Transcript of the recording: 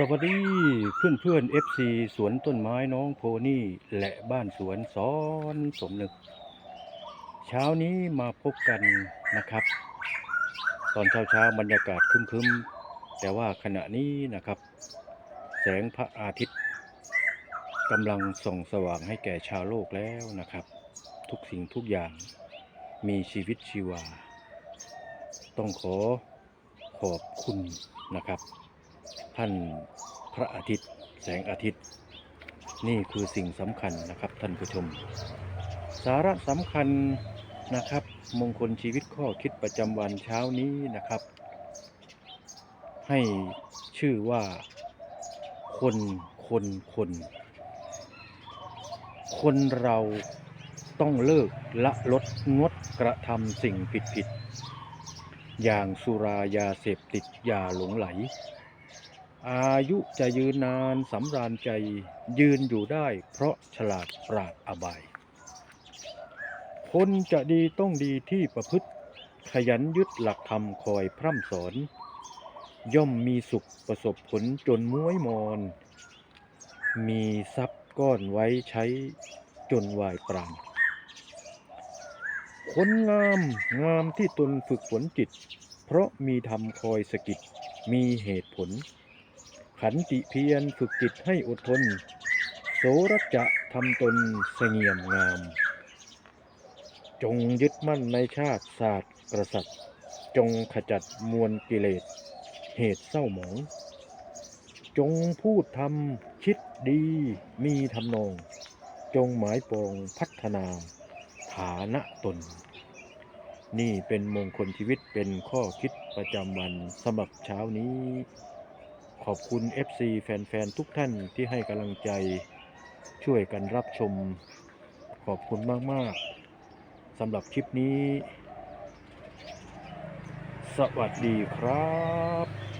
สวัสดีเพื่อนเพื่อนๆ FC สวนต้นไม้น้องโพนี่และบ้านสวนซ้อนสมนึก เช้านี้มาพบกันนะครับ ตอนเช้าเช้าบรรยากาศครึ้มๆแต่ว่าขณะนี้นะครับ แสงพระอาทิตย์กำลังส่องสว่างให้แก่ชาวโลกแล้วนะครับ ทุกสิ่งทุกอย่างมีชีวิตชีวา ต้องขอขอบคุณนะครับ ท่านพระอาทิตย์ แสงอาทิตย์ นี่คือสิ่งสำคัญนะครับท่านผู้ชม สาระสำคัญนะครับ มงคลชีวิตข้อคิดประจำวันเช้านี้นะครับ ให้ชื่อว่า คนคนคน คนเราต้องเลิกละลดงดกระทำสิ่งผิดผิดๆอย่างสุรายาเสพติดยาหลงไหล อายุจะยืนนานสำราญใจยืนอยู่ได้เพราะฉลาดปราดอบาย คนจะดีต้องดีที่ประพฤติ ขยันยึดหลักธรรมคอยพร่ำสอน ย่อมมีสุขประสบผลจนม้วยมอน มีทรัพย์ก้อนไว้ใช้จนวายปราณคนงามงามที่ตนฝึกฝนจิต เพราะมีธรรมคอยสกิดมีเหตุผล ขันติเพียรฝึกจิตให้อดทน โสรจะทำตนเสงี่ยมงาม จงยึดมั่นในชาติศาสตร์กษัตริย์ จงขจัดมวลกิเลส เหตุเศร้าหมอง จงพูดทำคิดดีมีทำนอง จงหมายปองพัฒนา ฐานะตน นี่เป็นมงคลชีวิตเป็นข้อคิดประจำวันสำหรับเช้านี้ ขอบคุณ FC แฟน ๆ ทุกท่านที่ให้กำลังใจช่วยกันรับชม ขอบคุณมาก ๆสำหรับคลิปนี้ สวัสดีครับ